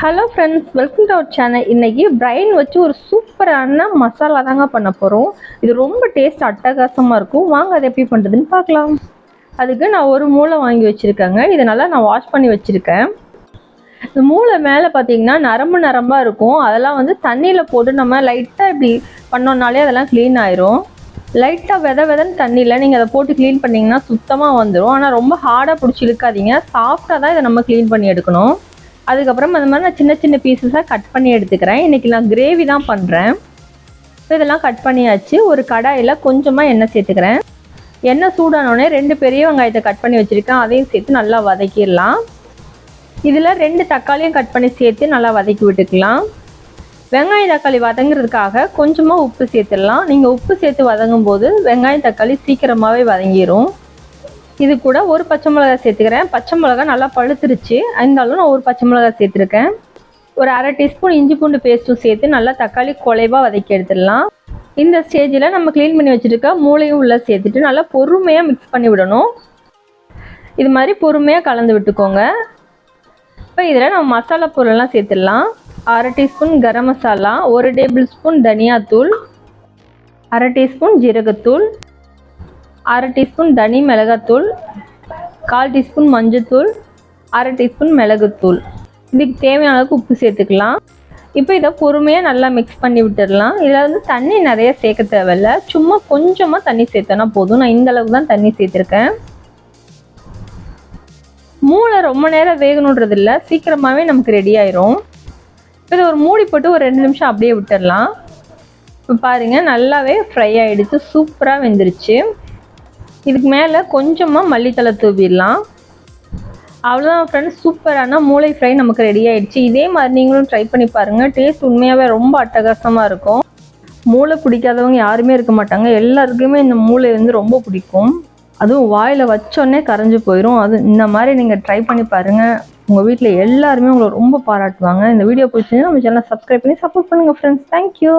Hello friends welcome to our channel இன்னைக்கு brain வச்சு ஒரு சூப்பரான மசாலா தாங்க பண்ண போகிறோம் இது ரொம்ப டேஸ்ட் அட்டகாசமாக இருக்கும். வாங்க அதை எப்படி பண்ணுறதுன்னு பார்க்கலாம். அதுக்கு நான் ஒரு மூளை வாங்கி வச்சுருக்கேங்க. இதை நல்லா நான் வாஷ் பண்ணி வச்சுருக்கேன். இந்த மூளை மேலே பார்த்தீங்கன்னா நரம்பு நரம்பாக இருக்கும். அதெல்லாம் வந்து தண்ணியில் போட்டு நம்ம லைட்டாக இப்படி பண்ணோன்னாலே அதெல்லாம் க்ளீன் ஆயிரும். லைட்டாக வித விதன்னு தண்ணியில் நீங்கள் அதை போட்டு க்ளீன் பண்ணிங்கன்னா சுத்தமாக வந்துடும் ஆனால் ரொம்ப ஹார்டாக பிடிச்சி இழுக்காதீங்க. சாஃப்டாக தான் இதை நம்ம க்ளீன் பண்ணி எடுக்கணும். அதுக்கப்புறம் அந்த மாதிரி நான் சின்ன சின்ன பீசஸாக கட் பண்ணி எடுத்துக்கிறேன். இன்றைக்கி நான் கிரேவி தான் பண்ணுறேன் இதெல்லாம் கட் பண்ணியாச்சு. ஒரு கடாயில் கொஞ்சமாக எண்ணெய் சேர்த்துக்கிறேன். எண்ணெய் சூடானோடனே ரெண்டு பெரிய வெங்காயத்தை கட் பண்ணி வச்சுருக்கேன். அதையும் சேர்த்து நல்லா வதக்கிடலாம். இதில் ரெண்டு தக்காளியும் கட் பண்ணி சேர்த்து நல்லா வதக்கி விட்டுக்கலாம். வெங்காயம் தக்காளி வதங்குறதுக்காக கொஞ்சமாக உப்பு சேர்த்துடலாம். நீங்கள் உப்பு சேர்த்து வதங்கும் போது வெங்காயம் தக்காளி சீக்கிரமாகவே வதங்கிடும் இது கூட ஒரு பச்சை மிளகாய் சேர்த்துக்கிறேன். பச்சை மிளகாய் நல்லா பழுத்துருச்சு. இருந்தாலும் நான் ஒரு பச்சை மிளகாய் சேர்த்துருக்கேன். ஒரு அரை டீஸ்பூன் இஞ்சி பூண்டு பேஸ்ட்டும் சேர்த்து நல்லா தக்காளி குலைவாக வதக்கி எடுத்துடலாம். இந்த ஸ்டேஜில் நம்ம க்ளீன் பண்ணி வச்சுருக்க மூளையும் உள்ளே சேர்த்துட்டு நல்லா பொறுமையாக மிக்ஸ் பண்ணி விடணும். இது மாதிரி பொறுமையாக கலந்து விட்டுக்கோங்க. இப்போ இதில் நம்ம மசாலா பொருள்லாம் சேர்த்துடலாம். அரை டீஸ்பூன் கரம் மசாலா ஒரு டேபிள் ஸ்பூன் தனியாத்தூள் அரை டீஸ்பூன் ஜீரகத்தூள் அரை டீஸ்பூன் தனி மிளகாத்தூள் கால் டீஸ்பூன் மஞ்சத்தூள் அரை டீஸ்பூன் மிளகுத்தூள். இதுக்கு தேவையான அளவுக்கு உப்பு சேர்த்துக்கலாம். இப்போ இதை பொறுமையாக நல்லா மிக்ஸ் பண்ணி விட்டுடலாம். இதில் வந்து தண்ணி நிறைய சேர்க்க தேவையில்ல. சும்மா கொஞ்சமாக தண்ணி சேர்த்தோன்னா போதும். நான் இந்த அளவுக்கு தான் தண்ணி சேர்த்துருக்கேன். மூளை ரொம்ப நேரம் வேகணுன்றது இல்லை சீக்கிரமாகவே நமக்கு ரெடி ஆயிரும். இப்போ இதை ஒரு மூடி போட்டு ஒரு ரெண்டு நிமிஷம் அப்படியே விட்டுடலாம். இப்போ பாருங்கள் நல்லாவே ஃப்ரை ஆகிடுச்சு சூப்பராக வெந்துருச்சு. இதுக்கு மேலே கொஞ்சமாக மல்லித்தலை தூவிடலாம். அவ்வளோதான் ஃப்ரெண்ட்ஸ் சூப்பரான மூளை ஃப்ரை நமக்கு ரெடி ஆகிடுச்சு இதே மாதிரி நீங்களும் ட்ரை பண்ணி பாருங்கள் டேஸ்ட் உண்மையாகவே ரொம்ப அட்டகாசமாக இருக்கும். மூளை பிடிக்காதவங்க யாருமே இருக்க மாட்டாங்க. எல்லாருக்குமே இந்த மூளை வந்து ரொம்ப பிடிக்கும். அதுவும் வாயில் வச்சோடனே கரைஞ்சி போயிடும் அது இந்த மாதிரி நீங்கள் ட்ரை பண்ணி பாருங்கள் உங்கள் வீட்டில் எல்லாருமே உங்களை ரொம்ப பாராட்டுவாங்க. இந்த வீடியோ பிடிச்சிங்கன்னா நம்ம சேனல் சப்ஸ்கிரைப் பண்ணி சப்போர்ட் பண்ணுங்கள் ஃப்ரெண்ட்ஸ் தேங்க்யூ